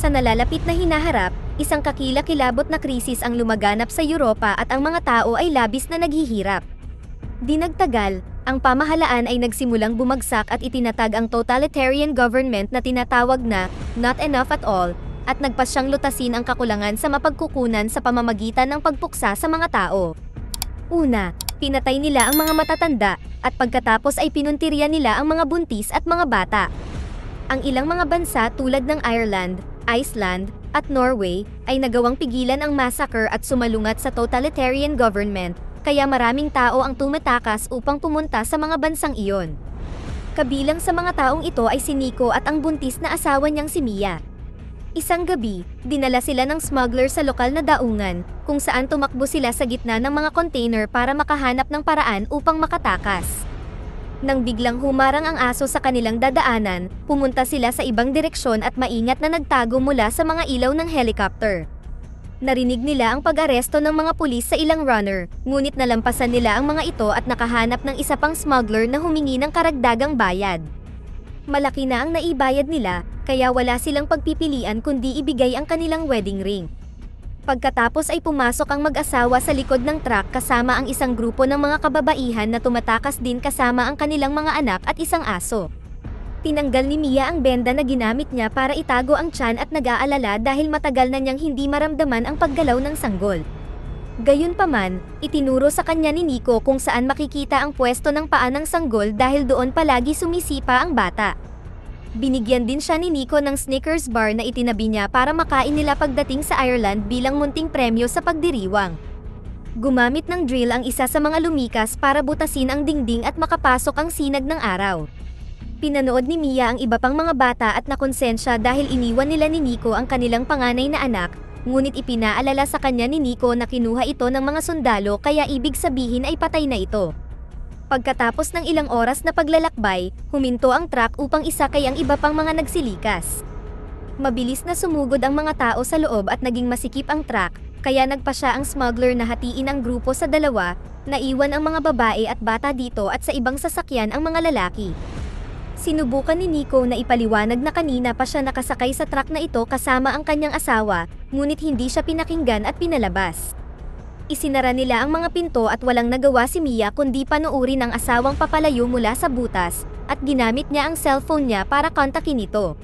Sa nalalapit na hinaharap, isang kakila-kilabot na krisis ang lumaganap sa Europa at ang mga tao ay labis na naghihirap. Dinagtagal, ang pamahalaan ay nagsimulang bumagsak at itinatag ang totalitarian government na tinatawag na not enough at all, at nagpasyang lutasin ang kakulangan sa mapagkukunan sa pamamagitan ng pagpuksa sa mga tao. Una, pinatay nila ang mga matatanda, at pagkatapos ay pinuntirya nila ang mga buntis at mga bata. Ang ilang mga bansa tulad ng Ireland, Iceland, at Norway ay nagawang pigilan ang massacre at sumalungat sa totalitarian government, kaya maraming tao ang tumatakas upang pumunta sa mga bansang iyon. Kabilang sa mga taong ito ay si Nico at ang buntis na asawa niyang si Mia. Isang gabi, dinala sila ng smuggler sa lokal na daungan, kung saan tumakbo sila sa gitna ng mga container para makahanap ng paraan upang makatakas. Nang biglang humarang ang aso sa kanilang dadaanan, pumunta sila sa ibang direksyon at maingat na nagtago mula sa mga ilaw ng helicopter. Narinig nila ang pag-aresto ng mga pulis sa ilang runner, ngunit nalampasan nila ang mga ito at nakahanap ng isa pang smuggler na humingi ng karagdagang bayad. Malaki na ang naibayad nila, kaya wala silang pagpipilian kundi ibigay ang kanilang wedding ring. Pagkatapos ay pumasok ang mag-asawa sa likod ng truck kasama ang isang grupo ng mga kababaihan na tumatakas din kasama ang kanilang mga anak at isang aso. Tinanggal ni Mia ang benda na ginamit niya para itago ang tiyan at nag-aalala dahil matagal na niyang hindi maramdaman ang paggalaw ng sanggol. Gayunpaman, itinuro sa kanya ni Nico kung saan makikita ang pwesto ng paa ng sanggol dahil doon palagi sumisipa ang bata. Binigyan din siya ni Nico ng Snickers bar na itinabi niya para makain nila pagdating sa Ireland bilang munting premyo sa pagdiriwang. Gumamit ng drill ang isa sa mga lumikas para butasin ang dingding at makapasok ang sinag ng araw. Pinanood ni Mia ang iba pang mga bata at nakonsensya dahil iniwan nila ni Nico ang kanilang panganay na anak, ngunit ipinaalala sa kanya ni Nico na kinuha ito ng mga sundalo kaya ibig sabihin ay patay na ito. Pagkatapos ng ilang oras na paglalakbay, huminto ang truck upang isakay ang iba pang mga nagsilikas. Mabilis na sumugod ang mga tao sa loob at naging masikip ang truck, kaya nagpa siya ang smuggler na hatiin ang grupo sa dalawa, naiwan ang mga babae at bata dito at sa ibang sasakyan ang mga lalaki. Sinubukan ni Nico na ipaliwanag na kanina pa siya nakasakay sa truck na ito kasama ang kanyang asawa, ngunit hindi siya pinakinggan at pinalabas. Isinara nila ang mga pinto at walang nagawa si Mia kundi panuurin ang asawang papalayo mula sa butas, at ginamit niya ang cellphone niya para kontakin ito.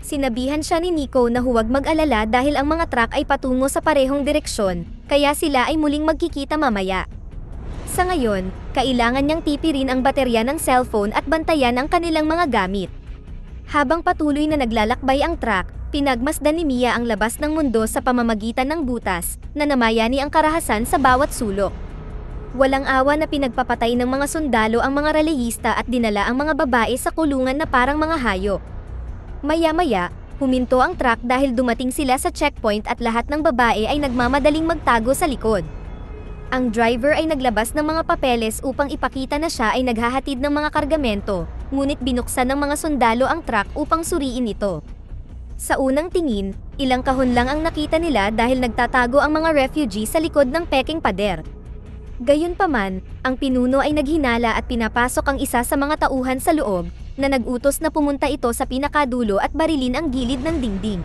Sinabihan siya ni Nico na huwag mag-alala dahil ang mga truck ay patungo sa parehong direksyon, kaya sila ay muling magkikita mamaya. Sa ngayon, kailangan niyang tipirin ang baterya ng cellphone at bantayan ang kanilang mga gamit. Habang patuloy na naglalakbay ang truck, pinagmasdan ni Mia ang labas ng mundo sa pamamagitan ng butas, na namayani ang karahasan sa bawat sulok. Walang awa na pinagpapatay ng mga sundalo ang mga relihista at dinala ang mga babae sa kulungan na parang mga hayop. Maya-maya, huminto ang truck dahil dumating sila sa checkpoint at lahat ng babae ay nagmamadaling magtago sa likod. Ang driver ay naglabas ng mga papeles upang ipakita na siya ay naghahatid ng mga kargamento, ngunit binuksan ng mga sundalo ang truck upang suriin ito. Sa unang tingin, ilang kahon lang ang nakita nila dahil nagtatago ang mga refugee sa likod ng peking pader. Gayunpaman, ang pinuno ay naghinala at pinapasok ang isa sa mga tauhan sa loob, na nagutos na pumunta ito sa pinakadulo at barilin ang gilid ng dingding.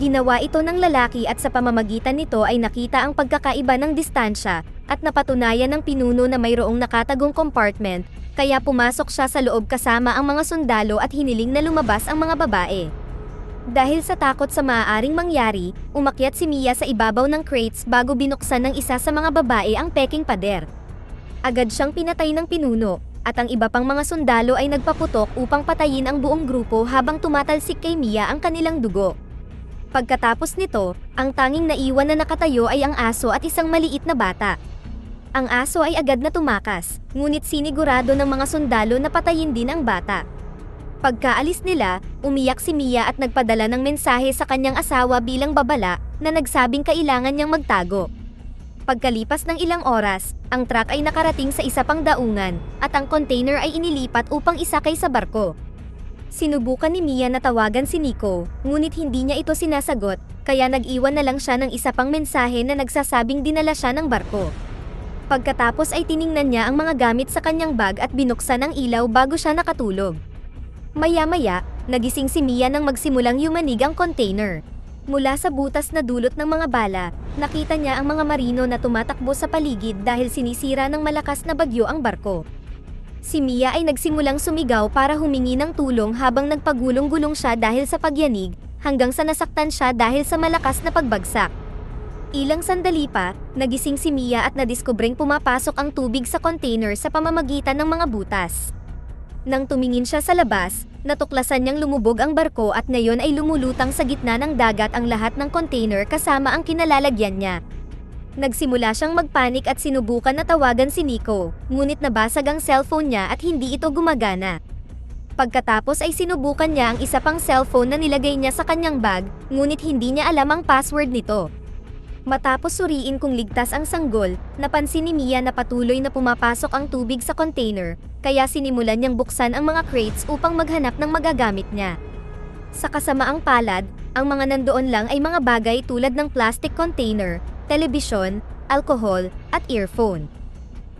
Ginawa ito ng lalaki at sa pamamagitan nito ay nakita ang pagkakaiba ng distansya at napatunayan ng pinuno na mayroong nakatagong compartment, kaya pumasok siya sa loob kasama ang mga sundalo at hiniling na lumabas ang mga babae. Dahil sa takot sa maaaring mangyari, umakyat si Mia sa ibabaw ng crates bago binuksan ng isa sa mga babae ang peking pader. Agad siyang pinatay ng pinuno, at ang iba pang mga sundalo ay nagpaputok upang patayin ang buong grupo habang tumatalsik kay Mia ang kanilang dugo. Pagkatapos nito, ang tanging naiwan na nakatayo ay ang aso at isang maliit na bata. Ang aso ay agad na tumakas, ngunit sinigurado ng mga sundalo na patayin din ang bata. Pagkaalis nila, umiyak si Mia at nagpadala ng mensahe sa kanyang asawa bilang babala na nagsabing kailangan niyang magtago. Pagkalipas ng ilang oras, ang truck ay nakarating sa isa pang daungan at ang container ay inilipat upang isakay sa barko. Sinubukan ni Mia na tawagan si Nico, ngunit hindi niya ito sinasagot, kaya nag-iwan na lang siya ng isa pang mensahe na nagsasabing dinala siya ng barko. Pagkatapos ay tiningnan niya ang mga gamit sa kanyang bag at binuksan ang ilaw bago siya nakatulog. Maya-maya, nagising si Mia nang magsimulang yumanig ang container. Mula sa butas na dulot ng mga bala, nakita niya ang mga marino na tumatakbo sa paligid dahil sinisira ng malakas na bagyo ang barko. Si Mia ay nagsimulang sumigaw para humingi ng tulong habang nagpagulong-gulong siya dahil sa pagyanig, hanggang sa nasaktan siya dahil sa malakas na pagbagsak. Ilang sandali pa, nagising si Mia at nadiskubring pumapasok ang tubig sa container sa pamamagitan ng mga butas. Nang tumingin siya sa labas, natuklasan niyang lumubog ang barko at ngayon ay lumulutang sa gitna ng dagat ang lahat ng container kasama ang kinalalagyan niya. Nagsimula siyang magpanik at sinubukan na tawagan si Nico, ngunit nabasag ang cellphone niya at hindi ito gumagana. Pagkatapos ay sinubukan niya ang isa pang cellphone na nilagay niya sa kanyang bag, ngunit hindi niya alam ang password nito. Matapos suriin kung ligtas ang sanggol, napansin ni Mia na patuloy na pumapasok ang tubig sa container, kaya sinimulan niyang buksan ang mga crates upang maghanap ng magagamit niya. Sa kasamaang palad, ang mga nandoon lang ay mga bagay tulad ng plastic container, telebisyon, alcohol, at earphone.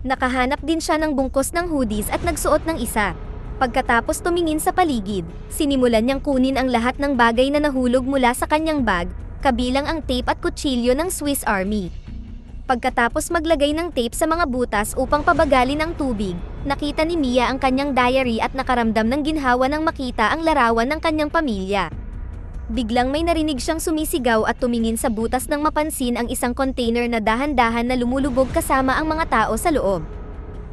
Nakahanap din siya ng bungkos ng hoodies at nagsuot ng isa. Pagkatapos tumingin sa paligid, sinimulan niyang kunin ang lahat ng bagay na nahulog mula sa kanyang bag, kabilang ang tape at kutsilyo ng Swiss Army. Pagkatapos maglagay ng tape sa mga butas upang pabagalin ang tubig, nakita ni Mia ang kanyang diary at nakaramdam ng ginhawa nang makita ang larawan ng kanyang pamilya. Biglang may narinig siyang sumisigaw at tumingin sa butas nang mapansin ang isang container na dahan-dahan na lumulubog kasama ang mga tao sa loob.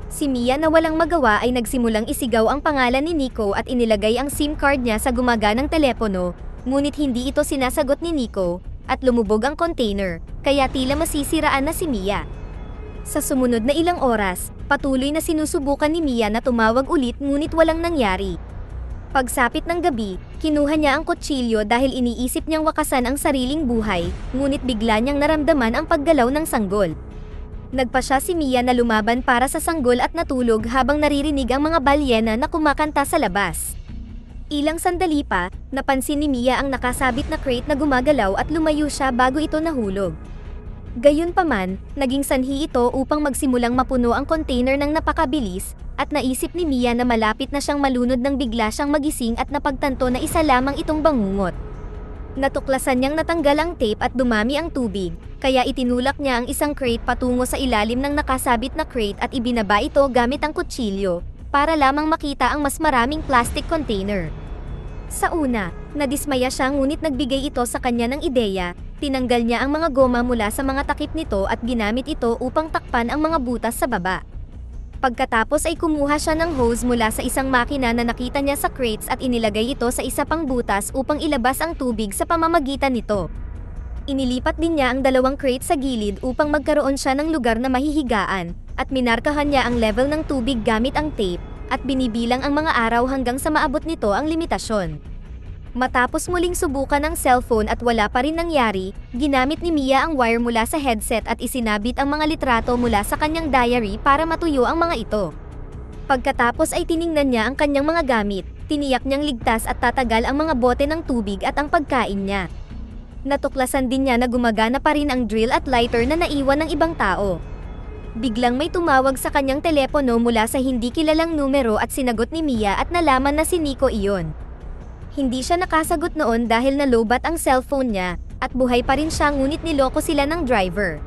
Si Mia na walang magawa ay nagsimulang isigaw ang pangalan ni Nico at inilagay ang SIM card niya sa gumaganang telepono, ngunit hindi ito sinasagot ni Nico, at lumubog ang container, kaya tila masisiraan na si Mia. Sa sumunod na ilang oras, patuloy na sinusubukan ni Mia na tumawag ulit ngunit walang nangyari. Pagsapit ng gabi, kinuha niya ang kutsilyo dahil iniisip niyang wakasan ang sariling buhay, ngunit bigla niyang naramdaman ang paggalaw ng sanggol. Nagpa siya si Mia na lumaban para sa sanggol at natulog habang naririnig ang mga balyena na kumakanta sa labas. Ilang sandali pa, napansin ni Mia ang nakasabit na crate na gumagalaw at lumayo siya bago ito nahulog. Gayunpaman, naging sanhi ito upang magsimulang mapuno ang container ng napakabilis, at naisip ni Mia na malapit na siyang malunod nang bigla siyang magising at napagtanto na isa lamang itong bangungot. Natuklasan niyang natanggal ang tape at dumami ang tubig, kaya itinulak niya ang isang crate patungo sa ilalim ng nakasabit na crate at ibinaba ito gamit ang kutsilyo, para lamang makita ang mas maraming plastic container. Sa una, nadismaya siya ngunit nagbigay ito sa kanya ng ideya, tinanggal niya ang mga goma mula sa mga takip nito at ginamit ito upang takpan ang mga butas sa baba. Pagkatapos ay kumuha siya ng hose mula sa isang makina na nakita niya sa crates at inilagay ito sa isa pang butas upang ilabas ang tubig sa pamamagitan nito. Inilipat din niya ang dalawang crate sa gilid upang magkaroon siya ng lugar na mahihigaan, at minarkahan niya ang level ng tubig gamit ang tape, at binibilang ang mga araw hanggang sa maabot nito ang limitasyon. Matapos muling subukan ang cellphone at wala pa rin nangyari, ginamit ni Mia ang wire mula sa headset at isinabit ang mga litrato mula sa kanyang diary para matuyo ang mga ito. Pagkatapos ay tiningnan niya ang kanyang mga gamit, tiniyak niyang ligtas at tatagal ang mga bote ng tubig at ang pagkain niya. Natuklasan din niya na gumagana pa rin ang drill at lighter na naiwan ng ibang tao. Biglang may tumawag sa kanyang telepono mula sa hindi kilalang numero at sinagot ni Mia at nalaman na si Nico iyon. Hindi siya nakasagot noon dahil nalobat ang cellphone niya at buhay pa rin siya ngunit niloko sila ng driver.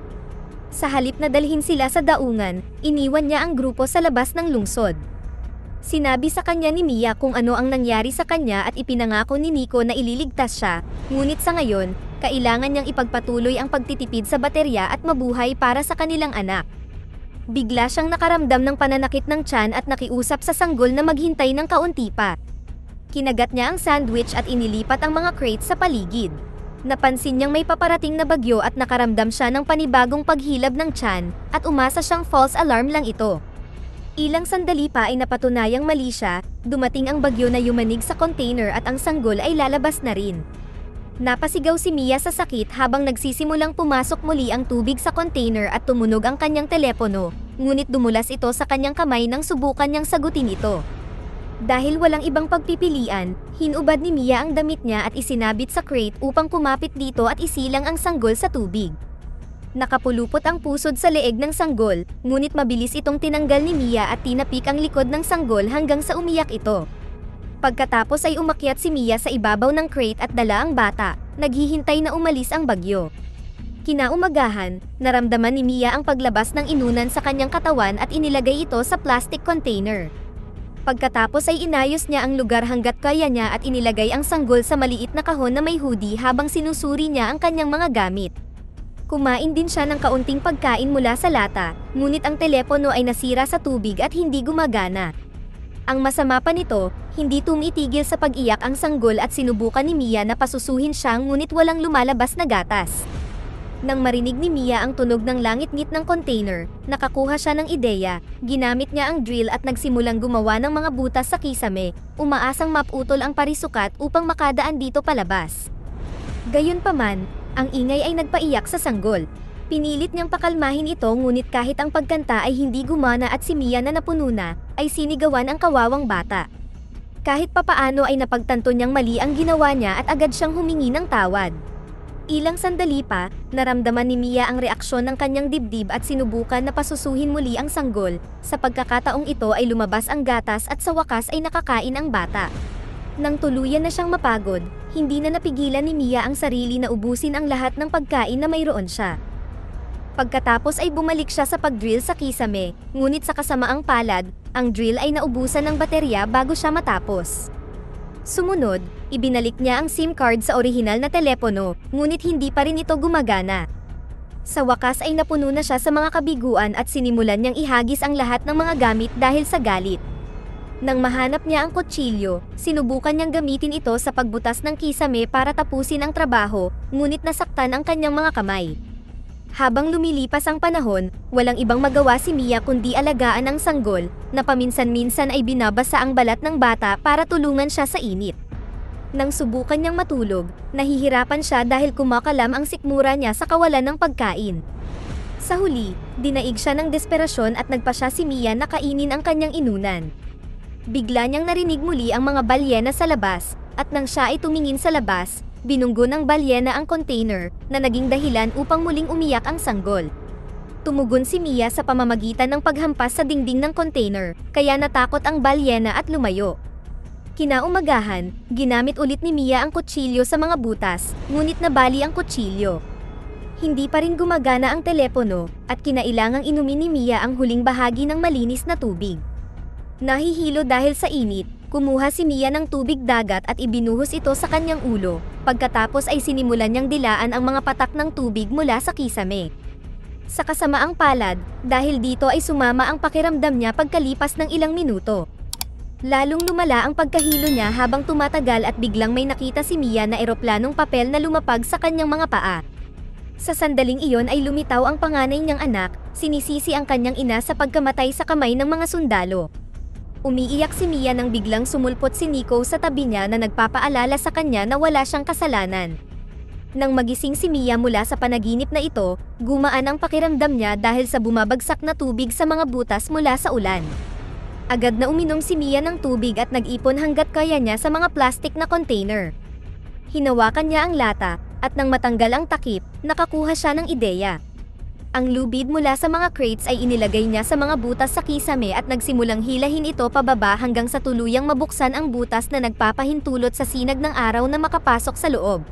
Sa halip na dalhin sila sa daungan, iniwan niya ang grupo sa labas ng lungsod. Sinabi sa kanya ni Mia kung ano ang nangyari sa kanya at ipinangako ni Nico na ililigtas siya, ngunit sa ngayon, kailangan niyang ipagpatuloy ang pagtitipid sa baterya at mabuhay para sa kanilang anak. Bigla siyang nakaramdam ng pananakit ng tiyan at nakiusap sa sanggol na maghintay ng kaunti pa. Kinagat niya ang sandwich at inilipat ang mga crates sa paligid. Napansin niyang may paparating na bagyo at nakaramdam siya ng panibagong paghilab ng tiyan at umasa siyang false alarm lang ito. Ilang sandali pa ay napatunayang mali siya, dumating ang bagyo na yumanig sa container at ang sanggol ay lalabas na rin. Napasigaw si Mia sa sakit habang nagsisimulang pumasok muli ang tubig sa container at tumunog ang kanyang telepono, ngunit dumulas ito sa kanyang kamay nang subukan niyang sagutin ito. Dahil walang ibang pagpipilian, hinubad ni Mia ang damit niya at isinabit sa crate upang kumapit dito at isilang ang sanggol sa tubig. Nakapulupot ang pusod sa leeg ng sanggol, ngunit mabilis itong tinanggal ni Mia at tinapik ang likod ng sanggol hanggang sa umiyak ito. Pagkatapos ay umakyat si Mia sa ibabaw ng crate at dala ang bata, naghihintay na umalis ang bagyo. Kinaumagahan, naramdaman ni Mia ang paglabas ng inunan sa kanyang katawan at inilagay ito sa plastic container. Pagkatapos ay inayos niya ang lugar hanggat kaya niya at inilagay ang sanggol sa maliit na kahon na may hoodie habang sinusuri niya ang kanyang mga gamit. Kumain din siya ng kaunting pagkain mula sa lata, ngunit ang telepono ay nasira sa tubig at hindi gumagana. Ang masama pa nito, hindi tumitigil sa pag-iyak ang sanggol at sinubukan ni Mia na pasusuhin siya ngunit walang lumalabas na gatas. Nang marinig ni Mia ang tunog ng langit-ngit ng container, nakakuha siya ng ideya, ginamit niya ang drill at nagsimulang gumawa ng mga butas sa kisame, umaasang maputol ang parisukat upang makadaan dito palabas. Gayunpaman, ang ingay ay nagpaiyak sa sanggol. Pinilit niyang pakalmahin ito ngunit kahit ang pagkanta ay hindi gumana at si Mia na napuno na, ay sinigawan ang kawawang bata. Kahit papaano ay napagtanto niyang mali ang ginawa niya at agad siyang humingi ng tawad. Ilang sandali pa, naramdaman ni Mia ang reaksyon ng kanyang dibdib at sinubukan na pasusuhin muli ang sanggol. Sa pagkakataong ito ay lumabas ang gatas at sa wakas ay nakakain ang bata. Nang tuluyan na siyang mapagod, hindi na napigilan ni Mia ang sarili na ubusin ang lahat ng pagkain na mayroon siya. Pagkatapos ay bumalik siya sa pag-drill sa kisame, ngunit sa kasamaang palad, ang drill ay naubusan ng baterya bago siya matapos. Sumunod, ibinalik niya ang SIM card sa orihinal na telepono, ngunit hindi pa rin ito gumagana. Sa wakas ay napuno na siya sa mga kabiguan at sinimulan niyang ihagis ang lahat ng mga gamit dahil sa galit. Nang mahanap niya ang kutsilyo, sinubukan niyang gamitin ito sa pagbutas ng kisame para tapusin ang trabaho, ngunit nasaktan ang kanyang mga kamay. Habang lumilipas ang panahon, walang ibang magawa si Mia kundi alagaan ang sanggol, na paminsan-minsan ay binabasa ang balat ng bata para tulungan siya sa init. Nang subukan niyang matulog, nahihirapan siya dahil kumakalam ang sikmura niya sa kawalan ng pagkain. Sa huli, dinaig siya ng desperasyon at nagpa siya si Mia na kainin ang kanyang inunan. Bigla niyang narinig muli ang mga balyena sa labas, at nang siya ay tumingin sa labas, binunggo ng balyena ang container na naging dahilan upang muling umiyak ang sanggol. Tumugon si Mia sa pamamagitan ng paghampas sa dingding ng container, kaya natakot ang balyena at lumayo. Kinaumagahan, ginamit ulit ni Mia ang kutsilyo sa mga butas, ngunit nabali ang kutsilyo. Hindi pa rin gumagana ang telepono, at kinailangang inumin ni Mia ang huling bahagi ng malinis na tubig. Nahihilo dahil sa init, kumuha si Mia ng tubig dagat at ibinuhos ito sa kanyang ulo, pagkatapos ay sinimulan niyang dilaan ang mga patak ng tubig mula sa kisame. Sa kasamaang palad, dahil dito ay sumama ang pakiramdam niya pagkalipas ng ilang minuto. Lalong lumala ang pagkahilo niya habang tumatagal at biglang may nakita si Mia na eroplanong papel na lumapag sa kanyang mga paa. Sa sandaling iyon ay lumitaw ang panganay niyang anak, sinisisi ang kanyang ina sa pagkamatay sa kamay ng mga sundalo. Umiiyak si Mia nang biglang sumulpot si Nico sa tabi niya na nagpapaalala sa kanya na wala siyang kasalanan. Nang magising si Mia mula sa panaginip na ito, gumaan ang pakiramdam niya dahil sa bumabagsak na tubig sa mga butas mula sa ulan. Agad na uminom si Mia ng tubig at nag-ipon hanggat kaya niya sa mga plastic na container. Hinawakan niya ang lata, at nang matanggal ang takip, nakakuha siya ng ideya. Ang lubid mula sa mga crates ay inilagay niya sa mga butas sa kisame at nagsimulang hilahin ito pababa hanggang sa tuluyang mabuksan ang butas na nagpapahintulot sa sinag ng araw na makapasok sa loob.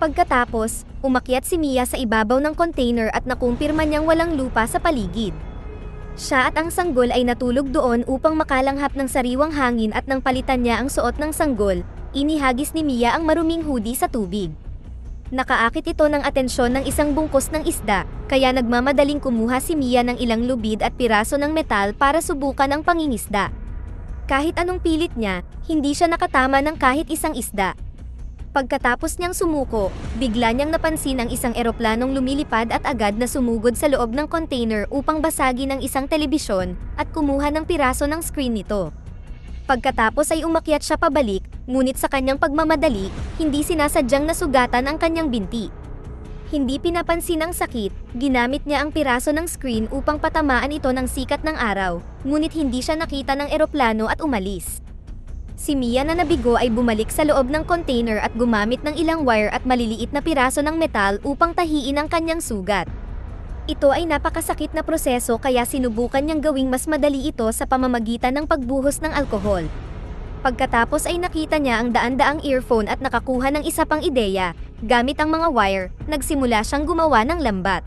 Pagkatapos, umakyat si Mia sa ibabaw ng container at nakumpirma niyang walang lupa sa paligid. Siya at ang sanggol ay natulog doon upang makalanghap ng sariwang hangin at nang palitan niya ang suot ng sanggol, inihagis ni Mia ang maruming hoodie sa tubig. Nakaakit ito ng atensyon ng isang bungkos ng isda, kaya nagmamadaling kumuha si Mia ng ilang lubid at piraso ng metal para subukan ang pangingisda. Kahit anong pilit niya, hindi siya nakatama ng kahit isang isda. Pagkatapos niyang sumuko, bigla niyang napansin ang isang eroplanong lumilipad at agad na sumugod sa loob ng container upang basagin ang isang telebisyon at kumuha ng piraso ng screen nito. Pagkatapos ay umakyat siya pabalik, ngunit sa kanyang pagmamadali, hindi sinasadyang nasugatan ang kanyang binti. Hindi pinapansin ang sakit, ginamit niya ang piraso ng screen upang patamaan ito ng sikat ng araw, ngunit hindi siya nakita ng eroplano at umalis. Si Mia na nabigo ay bumalik sa loob ng container at gumamit ng ilang wire at maliliit na piraso ng metal upang tahiin ang kanyang sugat. Ito ay napakasakit na proseso kaya sinubukan niyang gawing mas madali ito sa pamamagitan ng pagbuhos ng alkohol. Pagkatapos ay nakita niya ang daan-daang earphone at nakakuha ng isa pang ideya. Gamit ang mga wire, nagsimula siyang gumawa ng lambat.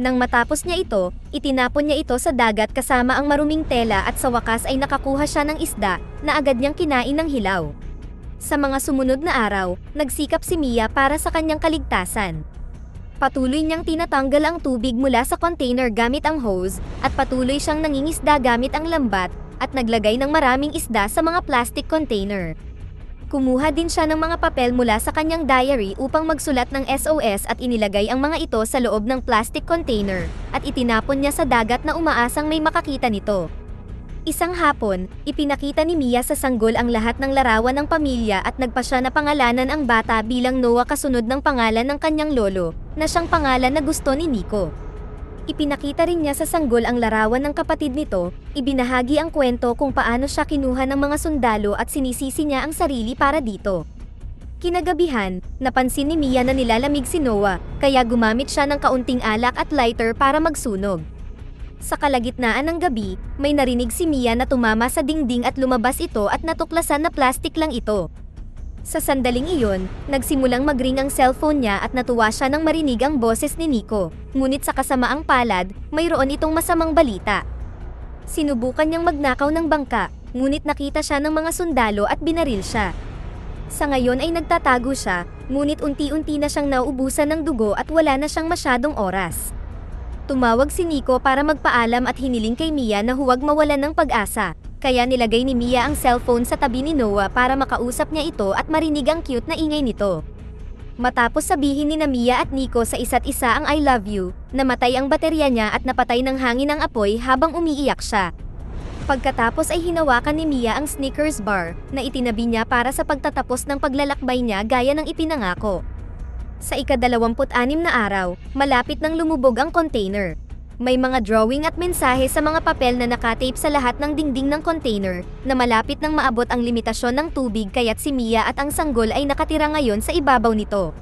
Nang matapos niya ito, itinapon niya ito sa dagat kasama ang maruming tela at sa wakas ay nakakuha siya ng isda na agad niyang kinain ng hilaw. Sa mga sumunod na araw, nagsikap si Mia para sa kanyang kaligtasan. Patuloy niyang tinatanggal ang tubig mula sa container gamit ang hose, at patuloy siyang nangingisda gamit ang lambat, at naglagay ng maraming isda sa mga plastic container. Kumuha din siya ng mga papel mula sa kanyang diary upang magsulat ng SOS at inilagay ang mga ito sa loob ng plastic container, at itinapon niya sa dagat na umaasang may makakita nito. Isang hapon, ipinakita ni Mia sa sanggol ang lahat ng larawan ng pamilya at nagpa siya na pangalanan ang bata bilang Noah kasunod ng pangalan ng kanyang lolo, na siyang pangalan na gusto ni Nico. Ipinakita rin niya sa sanggol ang larawan ng kapatid nito, ibinahagi ang kwento kung paano siya kinuha ng mga sundalo at sinisisi niya ang sarili para dito. Kinagabihan, napansin ni Mia na nilalamig si Noah, kaya gumamit siya ng kaunting alak at lighter para magsunog. Sa kalagitnaan ng gabi, may narinig si Mia na tumama sa dingding at lumabas ito at natuklasan na plastic lang ito. Sa sandaling iyon, nagsimulang magring ang cellphone niya at natuwa siya nang marinig ang boses ni Nico. Ngunit sa kasamaang palad, mayroon itong masamang balita. Sinubukan niyang magnakaw ng bangka, ngunit nakita siya ng mga sundalo at binaril siya. Sa ngayon ay nagtatago siya, ngunit unti-unti na siyang nauubusan ng dugo at wala na siyang masyadong oras. Tumawag si Nico para magpaalam at hiniling kay Mia na huwag mawalan ng pag-asa, kaya nilagay ni Mia ang cellphone sa tabi ni Noah para makausap niya ito at marinig ang cute na ingay nito. Matapos sabihin ni na Mia at Nico sa isa't isa ang I love you, namatay ang baterya niya at napatay ng hangin ang apoy habang umiiyak siya. Pagkatapos ay hinawakan ni Mia ang Snickers bar na itinabi niya para sa pagtatapos ng paglalakbay niya gaya ng ipinangako. Sa ikadalawamput-anim na araw, malapit nang lumubog ang container. May mga drawing at mensahe sa mga papel na nakatape sa lahat ng dingding ng container na malapit nang maabot ang limitasyon ng tubig kaya't si Mia at ang sanggol ay nakatira ngayon sa ibabaw nito.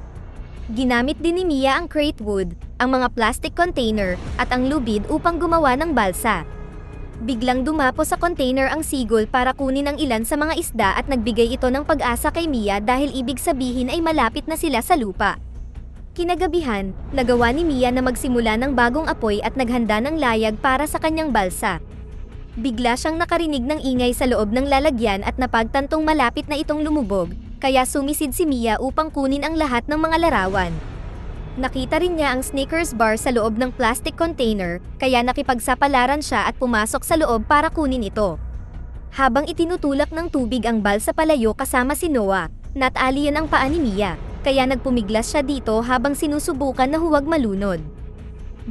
Ginamit din ni Mia ang crate wood, ang mga plastic container, at ang lubid upang gumawa ng balsa. Biglang dumapo sa container ang sigol para kunin ang ilan sa mga isda at nagbigay ito ng pag-asa kay Mia dahil ibig sabihin ay malapit na sila sa lupa. Kinagabihan, nagawa ni Mia na magsimula ng bagong apoy at naghanda ng layag para sa kanyang balsa. Bigla siyang nakarinig ng ingay sa loob ng lalagyan at napagtantong malapit na itong lumubog, kaya sumisid si Mia upang kunin ang lahat ng mga larawan. Nakita rin niya ang Snickers bar sa loob ng plastic container, kaya nakipagsapalaran siya at pumasok sa loob para kunin ito. Habang itinutulak ng tubig ang balsa palayo kasama si Noah, natali yun ang paa ni Mia, kaya nagpumiglas siya dito habang sinusubukan na huwag malunod.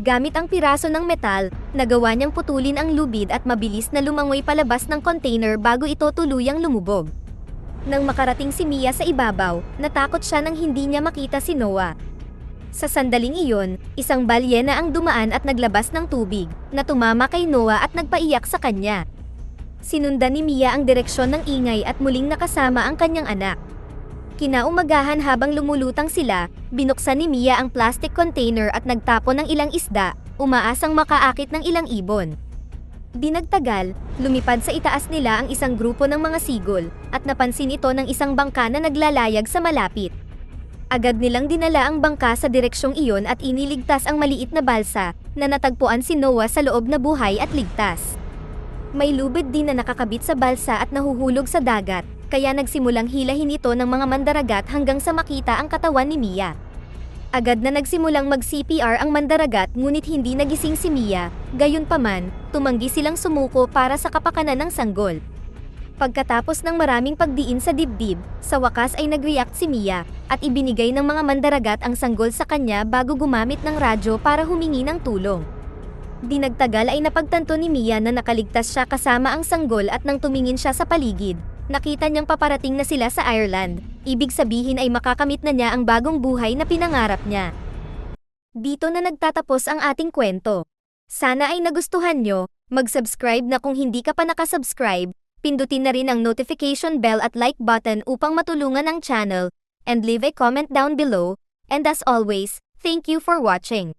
Gamit ang piraso ng metal, nagawa niyang putulin ang lubid at mabilis na lumangoy palabas ng container bago ito tuluyang lumubog. Nang makarating si Mia sa ibabaw, natakot siya nang hindi niya makita si Noah. Sa sandaling iyon, isang balyena ang dumaan at naglabas ng tubig, na tumama kay Noah at nagpaiyak sa kanya. Sinundan ni Mia ang direksyon ng ingay at muling nakasama ang kanyang anak. Kinaumagahan habang lumulutang sila, binuksan ni Mia ang plastic container at nagtapon ng ilang isda, umaasang makaakit ng ilang ibon. Di nagtagal, lumipad sa itaas nila ang isang grupo ng mga sigol, at napansin ito ng isang bangka na naglalayag sa malapit. Agad nilang dinala ang bangka sa direksyong iyon at iniligtas ang maliit na balsa, na natagpuan si Noah sa loob na buhay at ligtas. May lubid din na nakakabit sa balsa at nahuhulog sa dagat, kaya nagsimulang hilahin ito ng mga mandaragat hanggang sa makita ang katawan ni Mia. Agad na nagsimulang mag-CPR ang mandaragat ngunit hindi nagising si Mia, gayunpaman, tumanggi silang sumuko para sa kapakanan ng sanggol. Pagkatapos ng maraming pagdiin sa dibdib, sa wakas ay nag-react si Mia, at ibinigay ng mga mandaragat ang sanggol sa kanya bago gumamit ng radyo para humingi ng tulong. Di nagtagal ay napagtanto ni Mia na nakaligtas siya kasama ang sanggol at nang tumingin siya sa paligid, nakita niyang paparating na sila sa Ireland, ibig sabihin ay makakamit na niya ang bagong buhay na pinangarap niya. Dito na nagtatapos ang ating kwento. Sana ay nagustuhan nyo, mag-subscribe na kung hindi ka pa nakasubscribe, pindutin na rin ang notification bell at like button upang matulungan ang channel, and leave a comment down below, and as always, thank you for watching.